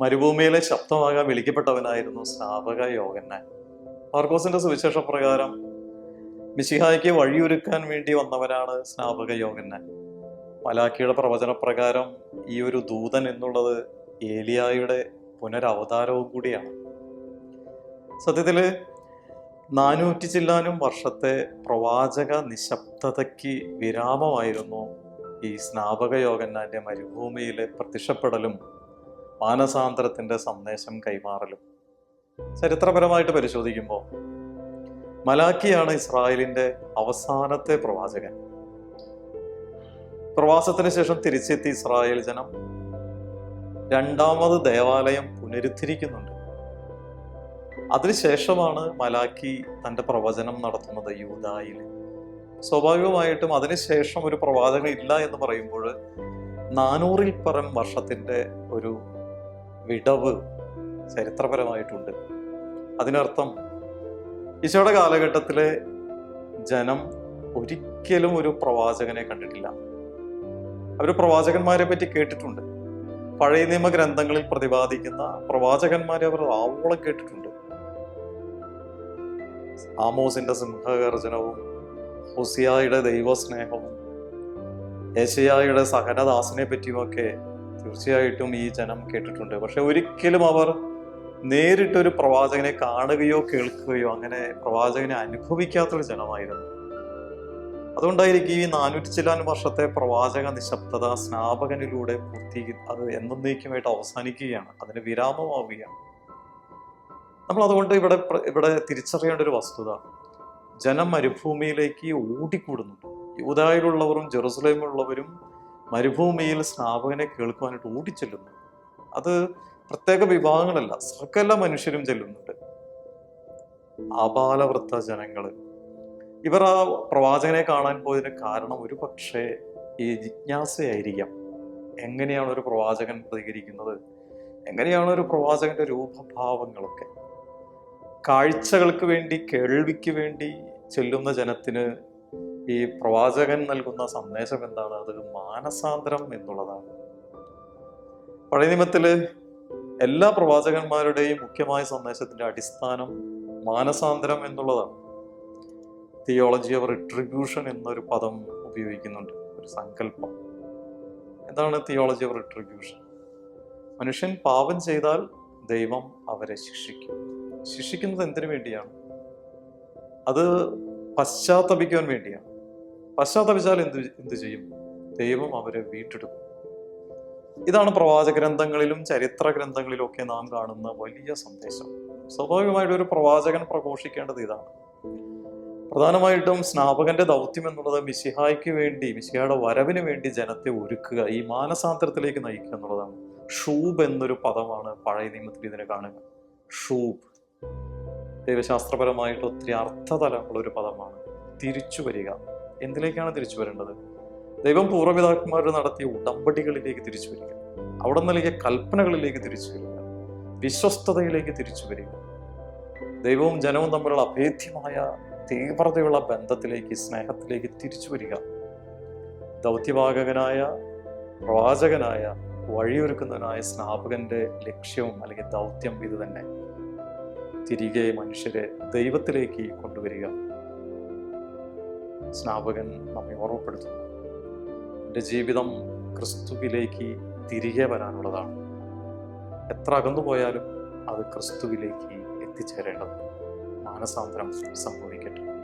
മരുഭൂമിയിലെ ശബ്ദമാകാൻ വിളിക്കപ്പെട്ടവനായിരുന്നു സ്നാപക യോഗന്നാൻ മാർക്കോസിന്റെ സുവിശേഷ പ്രകാരം മിശിഹായ്ക്ക് വഴിയൊരുക്കാൻ വേണ്ടി വന്നവനാണ് സ്നാപക യോഗന്നാൻ മലാക്കിയുടെ പ്രവചനപ്രകാരം ഈ ഒരു ദൂതൻ എന്നുള്ളത് ഏലിയായുടെ പുനരവതാരവും കൂടിയാണ്. സത്യത്തിൽ നാനൂറ്റി ചില്ലാനും വർഷത്തെ പ്രവാചക നിശബ്ദതയ്ക്ക് വിരാമമായിരുന്നു ഈ സ്നാപക യോഗന്നാന്റെ മരുഭൂമിയിലെ പ്രത്യക്ഷപ്പെടലും മാനസാന്തരത്തിന്റെ സന്ദേശം കൈമാറലും. ചരിത്രപരമായിട്ട് പരിശോധിക്കുമ്പോൾ മലാക്കിയാണ് ഇസ്രായേലിന്റെ അവസാനത്തെ പ്രവാചകൻ. പ്രവാസത്തിന് ശേഷം തിരിച്ചെത്തി ഇസ്രായേൽ ജനം രണ്ടാമത് ദേവാലയം പുനരുദ്ധരിക്കുന്നുണ്ട്. അതിനുശേഷമാണ് മലാക്കി തന്റെ പ്രവചനം നടത്തുന്നത് യൂതായിൽ സ്വാഭാവികമായിട്ടും അതിനുശേഷം ഒരു പ്രവാചകൻ ഇല്ല എന്ന് പറയുമ്പോൾ നാനൂറിൽ പരം വർഷത്തിന്റെ ഒരു വിടവ് ചരിത്രപരമായിട്ടുണ്ട്. അതിനർത്ഥം ഈശോയുടെ കാലഘട്ടത്തിലെ ജനം ഒരിക്കലും ഒരു പ്രവാചകനെ കണ്ടിട്ടില്ല. അവർ പ്രവാചകന്മാരെ പറ്റി കേട്ടിട്ടുണ്ട്. പഴയ നിയമ ഗ്രന്ഥങ്ങളിൽ പ്രതിപാദിക്കുന്ന പ്രവാചകന്മാരെ അവർ ആവോളം കേട്ടിട്ടുണ്ട്. ആമോസിന്റെ സിംഹഗർജനവും ഹുസിയായുടെ ദൈവസ്നേഹവും ഏഷ്യായുടെ സഹനദാസിനെ പറ്റിയുമൊക്കെ തീർച്ചയായിട്ടും ഈ ജനം കേട്ടിട്ടുണ്ട്. പക്ഷെ ഒരിക്കലും അവർ നേരിട്ടൊരു പ്രവാചകനെ കാണുകയോ കേൾക്കുകയോ അങ്ങനെ പ്രവാചകനെ അനുഭവിക്കാത്തൊരു ജനമായിരുന്നു. അതുകൊണ്ടായിരിക്കും ഈ നാനൂറ്റി ചില്ലാനും വർഷത്തെ പ്രവാചക നിശബ്ദത സ്നാപകനിലൂടെ പൂർത്തി അത് എന്നേക്കുമായിട്ട് അവസാനിക്കുകയാണ്. അതിന് വിരാമമാവുകയാണ്. നമ്മൾ അതുകൊണ്ട് ഇവിടെ ഇവിടെ തിരിച്ചറിയേണ്ട ഒരു വസ്തുത ജനം മരുഭൂമിയിലേക്ക് ഓടിക്കൂടുന്നുണ്ട്. യൂതായിലുള്ളവരും ജെറുസലേമിലുള്ളവരും മരുഭൂമിയിൽ സ്നാപകനെ കേൾക്കുവാനായിട്ട് ഓടിച്ചെല്ലുന്നു. അത് പ്രത്യേക വിഭാഗങ്ങളല്ല സകല മനുഷ്യരും ചെല്ലുന്നുണ്ട്. ആപാലവൃത്ത ജനങ്ങൾ ഇവർ ആ പ്രവാചകനെ കാണാൻ പോയതിന് കാരണം ഒരു പക്ഷേ ഈ ജിജ്ഞാസയായിരിക്കാം. എങ്ങനെയാണ് ഒരു പ്രവാചകൻ പ്രതികരിക്കുന്നത്? എങ്ങനെയാണ് ഒരു പ്രവാചകന്റെ രൂപഭാവങ്ങളൊക്കെ? കാഴ്ചകൾക്ക് വേണ്ടി കേൾവിക്ക് വേണ്ടി ചെല്ലുന്ന ജനത്തിന് ഈ പ്രവാചകൻ നൽകുന്ന സന്ദേശം എന്താണ്? അത് മാനസാന്തരം എന്നുള്ളതാണ്. പഴയ നിയമത്തിൽ എല്ലാ പ്രവാചകന്മാരുടെയും മുഖ്യമായ സന്ദേശത്തിന്റെ അടിസ്ഥാനം മാനസാന്തരം എന്നുള്ളതാണ്. തിയോളജി ഓഫ് റിട്രിബ്യൂഷൻ എന്നൊരു പദം ഉപയോഗിക്കുന്നുണ്ട്. ഒരു സങ്കല്പം. എന്താണ് തിയോളജി ഓഫ് റിട്രിബ്യൂഷൻ മനുഷ്യൻ പാപം ചെയ്താൽ ദൈവം അവരെ ശിക്ഷിക്കും. ശിക്ഷിക്കുന്നത് എന്തിനു വേണ്ടിയാണ്? അത് പശ്ചാത്തപിക്കാൻ വേണ്ടിയാണ്. പശ്ചാത്തപിച്ചാൽ എന്ത് എന്ത് ചെയ്യും? ദൈവം അവരെ വീണ്ടെടുക്കും. ഇതാണ് പ്രവാചക ഗ്രന്ഥങ്ങളിലും ചരിത്ര ഗ്രന്ഥങ്ങളിലും ഒക്കെ നാം കാണുന്ന വലിയ സന്ദേശം. സ്വാഭാവികമായിട്ട് ഒരു പ്രവാചകൻ പ്രഘോഷിക്കേണ്ടത് ഇതാണ്. പ്രധാനമായിട്ടും സ്നാപകന്റെ ദൗത്യം എന്നുള്ളത് മിശിഹായ്ക്ക് വേണ്ടി മിശിഹയുടെ വരവിന് വേണ്ടി ജനത്തെ ഒരുക്കുക ഈ മാനസാന്തരത്തിലേക്ക് നയിക്കുക എന്നുള്ളതാണ്. ഷൂബ് എന്നൊരു പദമാണ് പഴയ നിയമത്തിൽ ഇതിനെ കാണുക. ഷൂബ്. ദൈവശാസ്ത്രപരമായിട്ട് ഒത്തിരി അർത്ഥതലമുള്ള ഒരു പദമാണ്. തിരിച്ചു വരിക. എന്തിലേക്കാണ് തിരിച്ചു വരേണ്ടത്? ദൈവം പൂർവപിതാക്കന്മാർ നടത്തിയ ഉടമ്പടികളിലേക്ക് തിരിച്ചു വരിക. അവിടെ നൽകിയ കൽപ്പനകളിലേക്ക് തിരിച്ചു വരിക. വിശ്വസ്തതയിലേക്ക് തിരിച്ചു വരിക. ദൈവവും ജനവും തമ്മിലുള്ള അഭേദ്യമായ തീവ്രതയുള്ള ബന്ധത്തിലേക്ക് സ്നേഹത്തിലേക്ക് തിരിച്ചു വരിക. ദൗത്യവാഹകനായ പ്രവാചകനായ വഴിയൊരുക്കുന്നവനായ സ്നാപകന്റെ ലക്ഷ്യവും അല്ലെങ്കിൽ ദൗത്യം ഇത് തന്നെ തിരികെ മനുഷ്യരെ ദൈവത്തിലേക്ക് കൊണ്ടുവരിക. സ്നാപകൻ നമ്മെ ഓർമ്മപ്പെടുത്തുന്നു. എന്റെ ജീവിതം ക്രിസ്തുവിലേക്ക് തിരികെ വരാനുള്ളതാണ്. എത്ര അകന്നു പോയാലും അത് ക്രിസ്തുവിലേക്ക് എത്തിച്ചേരേണ്ടത് മാനസാന്തരം സംഭവിക്കട്ടെ.